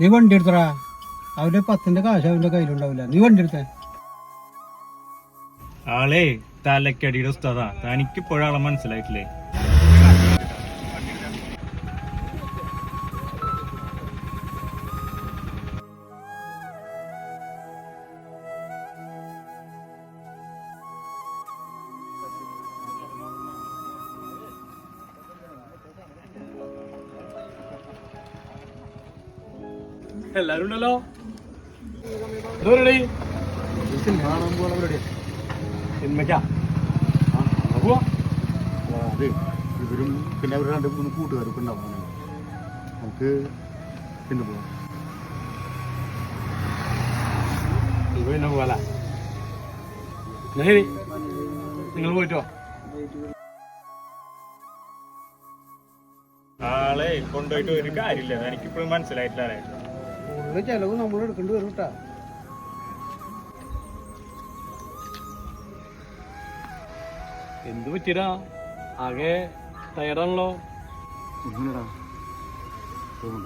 നീ വണ്ടി എടുത്തടാ. അവന്റെ പത്തിന്റെ കാശ് അവന്റെ കയ്യിലുണ്ടാവില്ല. നീ വണ്ടി എടുത്തേ. ആളെ തലക്കടിയുടെ ഉസ്താദാ. തനിക്ക് ഇപ്പോഴാളെ മനസ്സിലായിട്ടില്ലേ? എല്ലാരും ഉണ്ടല്ലോ ഇവരും പിന്നെ അവർ രണ്ട് മൂന്ന് കൂട്ടുകാരൊക്കെ ഉണ്ടാവും. നമുക്ക് പിന്നെ പോവാം. പിന്നെ പോകാല ശരി. നിങ്ങൾ പോയിട്ടോ? ആളെ കൊണ്ടുപോയിട്ട് ഒരു കാര്യമില്ല. എനിക്കിപ്പോഴും മനസ്സിലായിട്ടില്ല. ആളെ. ചിലവ് നമ്മൾ എടുക്കേണ്ടി വരും കേട്ടാ എന്ത് പറ്റിയടാ? ആകെ ടയർഡാണല്ലോ ഒന്നുമില്ലടാ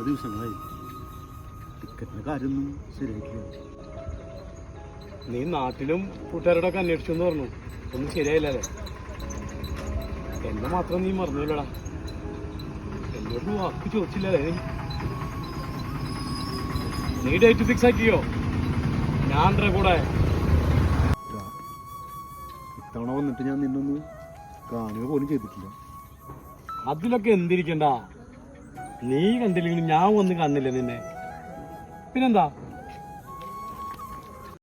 ദിവസങ്ങളായി. ടിക്കറ്റിന്റെ കാര്യമൊന്നും ശരിയായിട്ടില്ല. നീ നാട്ടിലും കൂട്ടുകാരോടൊക്കെ അന്വേഷിച്ചു എന്ന് പറഞ്ഞു. ഒന്നും ശരിയായില്ലേ എന്നെ മാത്രം നീ മറന്നില്ലടാ എന്നോട് വാക്ക് ചോദിച്ചില്ലേ നീ ഡേറ്റ് ഫിക്സ് ആക്കിയോ ഞാൻ കൂടെ. ഇതാ, ഇത്തവണ വന്നിട്ട് ഞാൻ നിന്നൊന്ന് കാണുക പോലും ചെയ്തിട്ടില്ല. അതിലൊക്കെ എന്തിരിക്കണ്ട? നീ കണ്ടില്ലെങ്കിലും ഞാൻ വന്ന് കണ്ടില്ല നിന്നെ? പിന്നെന്താ?